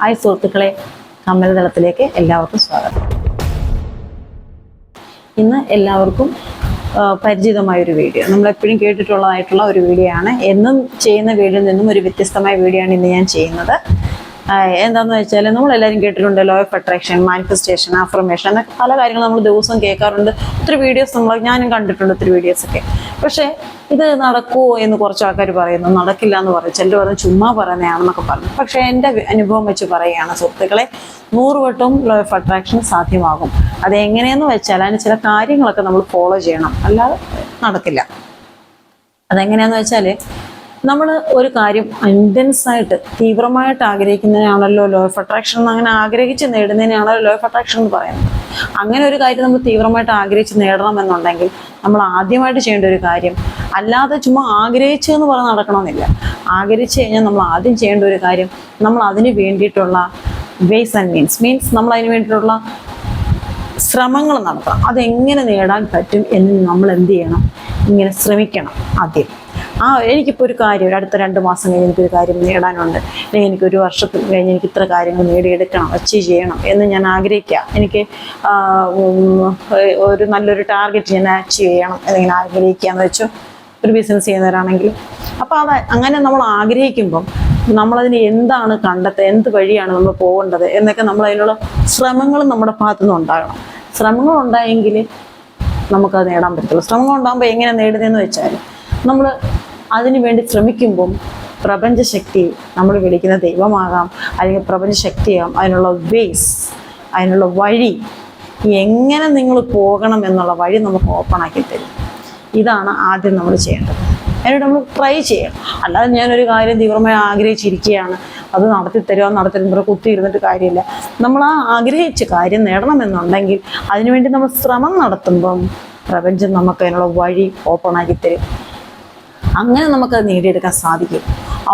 Hi സുഹൃത്തുക്കളെ കമ്മലതലത്തിലേക്ക് എല്ലാവർക്കും സ്വാഗതം. ഇന്ന് എല്ലാവർക്കും പരിചിതമായൊരു വീഡിയോ. നമ്മൾ എപ്പോഴും കേട്ടിട്ടുള്ളതായിട്ടുള്ള ഒരു വീഡിയോ ആണ് എന്നും ചെയ്യുന്ന വീഡിയോയിൽ നിന്നും ഒരു വ്യത്യസ്തമായ വീഡിയോ ആണ് ഇന്ന് ഞാൻ ചെയ്യുന്നത്. എന്താണെന്ന് വെച്ചാൽ നമ്മളെല്ലാവരും കേട്ടിട്ടുണ്ട് law of attraction manifestation affirmation എന്നൊക്കെ പല കാര്യങ്ങളും നമ്മൾ ദിവസവും കേൾക്കാറുണ്ട്. ഒത്തിരി വീഡിയോസ് നമ്മൾ ഞാനും കണ്ടിട്ടുണ്ട് ഒത്തിരി വീഡിയോസൊക്കെ പക്ഷേ ഇത് നടക്കുമോ എന്ന് കുറച്ച് ആൾക്കാർ പറയുന്നു. നടക്കില്ല എന്ന് പറയും. ചിലർ പറഞ്ഞു ചുമ്മാ പറയുന്നതാണെന്നൊക്കെ പറഞ്ഞു പക്ഷേ എന്റെ അനുഭവം വെച്ച് പറയുകയാണ് സുഹൃത്തുക്കളെ നൂറുവട്ടവും ലോ ഓഫ് അട്രാക്ഷൻ സാധ്യമാകും. അത് എങ്ങനെയെന്ന് വെച്ചാൽ അതിന് ചില കാര്യങ്ങളൊക്കെ നമ്മൾ ഫോളോ ചെയ്യണം. അല്ലാതെ നടക്കില്ല. അതെങ്ങനെയാന്ന് വെച്ചാൽ നമ്മൾ ഒരു കാര്യം ഇന്റൻസ് ആയിട്ട് തീവ്രമായിട്ട് ആഗ്രഹിക്കുന്നതിനാണല്ലോ ലോ ഓഫ് അട്രാക്ഷൻ എന്ന് അങ്ങനെ ആഗ്രഹിച്ച് നേടുന്നതിനാണല്ലോ ലോ ഓഫ് അട്രാക്ഷൻ എന്ന് പറയുന്നത്. അങ്ങനെ ഒരു കാര്യം നമ്മൾ തീവ്രമായിട്ട് ആഗ്രഹിച്ച് നേടണമെന്നുണ്ടെങ്കിൽ നമ്മൾ ആദ്യമായിട്ട് ചെയ്യേണ്ട ഒരു കാര്യം അല്ലാതെ ചുമ്മാ ആഗ്രഹിച്ചു എന്ന് പറഞ്ഞ് നടക്കണമെന്നില്ല. ആഗ്രഹിച്ചു കഴിഞ്ഞാൽ നമ്മൾ ആദ്യം ചെയ്യേണ്ട ഒരു കാര്യം നമ്മൾ അതിന് വേണ്ടിയിട്ടുള്ള വേസ് ആൻഡ് മീൻസ് മീൻസ് നമ്മൾ അതിന് വേണ്ടിയിട്ടുള്ള ശ്രമങ്ങൾ നടത്തണം. അതെങ്ങനെ നേടാൻ പറ്റും എന്ന് നമ്മൾ എന്ത് ചെയ്യണം? ഇങ്ങനെ ശ്രമിക്കണം ആദ്യം. ആ എനിക്കിപ്പോൾ ഒരു കാര്യം അടുത്ത രണ്ട് മാസം കഴിഞ്ഞ് എനിക്കൊരു കാര്യം നേടാനുണ്ട്. അല്ലെങ്കിൽ എനിക്ക് ഒരു വർഷത്തിൽ കഴിഞ്ഞ് എനിക്ക് ഇത്ര കാര്യങ്ങൾ നേടിയെടുക്കണം അച്ചീവ് ചെയ്യണം എന്ന് ഞാൻ ആഗ്രഹിക്കുക എനിക്ക് ഒരു നല്ലൊരു ടാർഗറ്റ് ഞാൻ അച്ചീവ് ചെയ്യണം എന്നിങ്ങനെ ആഗ്രഹിക്കുക വെച്ചു. ഒരു ബിസിനസ് ചെയ്യുന്നവരാണെങ്കിൽ അപ്പോൾ അത് അങ്ങനെ നമ്മൾ ആഗ്രഹിക്കുമ്പം നമ്മളതിന് എന്താണ് കണ്ടെത്തുക എന്ത് വഴിയാണ് നമ്മൾ പോകേണ്ടത് എന്നൊക്കെ നമ്മൾ അതിനുള്ള ശ്രമങ്ങളും നമ്മുടെ ഭാഗത്തു നിന്ന് ഉണ്ടാകണം. ശ്രമങ്ങൾ ഉണ്ടായെങ്കിൽ നമുക്കത് നേടാൻ പറ്റുള്ളൂ ശ്രമങ്ങൾ ഉണ്ടാകുമ്പോൾ എങ്ങനെ നേടുന്നതെന്ന് വെച്ചാൽ നമ്മൾ അതിനു വേണ്ടി ശ്രമിക്കുമ്പം പ്രപഞ്ചശക്തി നമ്മൾ വിളിക്കുന്ന ദൈവമാകാം. അല്ലെങ്കിൽ പ്രപഞ്ചശക്തിയാകാം അതിനുള്ള വേസ് അതിനുള്ള വഴി എങ്ങനെ നിങ്ങൾ പോകണം എന്നുള്ള വഴി നമുക്ക് ഓപ്പൺ ആക്കി തരും. ഇതാണ് ആദ്യം നമ്മൾ ചെയ്യേണ്ടത്. അതിനോട് നമ്മൾ ട്രൈ ചെയ്യണം. അല്ലാതെ ഞാനൊരു കാര്യം തീവ്രമായി ആഗ്രഹിച്ചിരിക്കുകയാണ്. അത് നടത്തി തരുമോ നടത്തി തരുമ്പോൾ കുത്തി ഇരുന്നിട്ട് കാര്യമില്ല. നമ്മൾ ആ ആഗ്രഹിച്ച കാര്യം നേടണമെന്നുണ്ടെങ്കിൽ അതിനുവേണ്ടി നമ്മൾ ശ്രമം നടത്തുമ്പം പ്രപഞ്ചം നമുക്ക് അതിനുള്ള വഴി ഓപ്പൺ ആക്കി തരും. അങ്ങനെ നമുക്ക് നമുക്കത് നേടിയെടുക്കാൻ സാധിക്കും.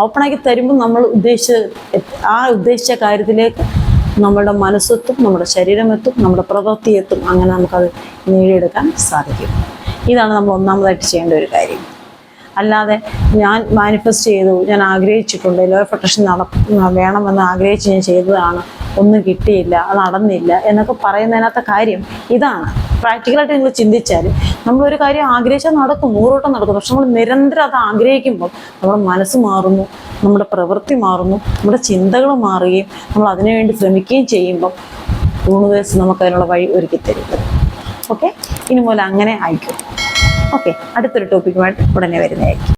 ഓപ്പണാക്കി തരുമ്പോൾ നമ്മൾ ഉദ്ദേശിച്ച ആ ഉദ്ദേശിച്ച കാര്യത്തിലേക്ക് നമ്മുടെ മനസ്സെത്തും നമ്മുടെ ശരീരമെത്തും നമ്മുടെ പ്രവൃത്തി എത്തും അങ്ങനെ നമുക്കത് നേടിയെടുക്കാൻ സാധിക്കും. ഇതാണ് നമ്മൾ ഒന്നാമതായിട്ട് ചെയ്യേണ്ട ഒരു കാര്യം. അല്ലാതെ ഞാൻ മാനിഫെസ്റ്റ് ചെയ്തു ഞാൻ ആഗ്രഹിച്ചിട്ടുണ്ട്. ലോ ഓഫ് അട്രാക്ഷൻ നട വേണമെന്ന് ആഗ്രഹിച്ച് ഞാൻ ചെയ്തതാണ്. ഒന്നും കിട്ടിയില്ല അത് നടന്നില്ല എന്നൊക്കെ പറയുന്നതിനകത്ത കാര്യം ഇതാണ്. പ്രാക്ടിക്കലായിട്ട് നിങ്ങൾ ചിന്തിച്ചാൽ നമ്മളൊരു കാര്യം ആഗ്രഹിച്ചാൽ നടക്കും നൂറോട്ടം നടക്കും. പക്ഷെ നമ്മൾ നിരന്തരം അത് ആഗ്രഹിക്കുമ്പോൾ നമ്മുടെ മനസ്സ് മാറുന്നു നമ്മുടെ പ്രവൃത്തി മാറുന്നു നമ്മുടെ ചിന്തകൾ മാറുകയും നമ്മൾ അതിനുവേണ്ടി ശ്രമിക്കുകയും ചെയ്യുമ്പോൾ യൂണിവേഴ്സ് നമുക്ക് അതിനുള്ള വഴി ഒരുക്കി തരും. ഓക്കെ ഇനി മുതൽ അങ്ങനെ ആയിക്കോ. ഓക്കെ അടുത്തൊരു ടോപ്പിക്കുമായിട്ട് ഉടനെ വരുന്നതായിരിക്കും.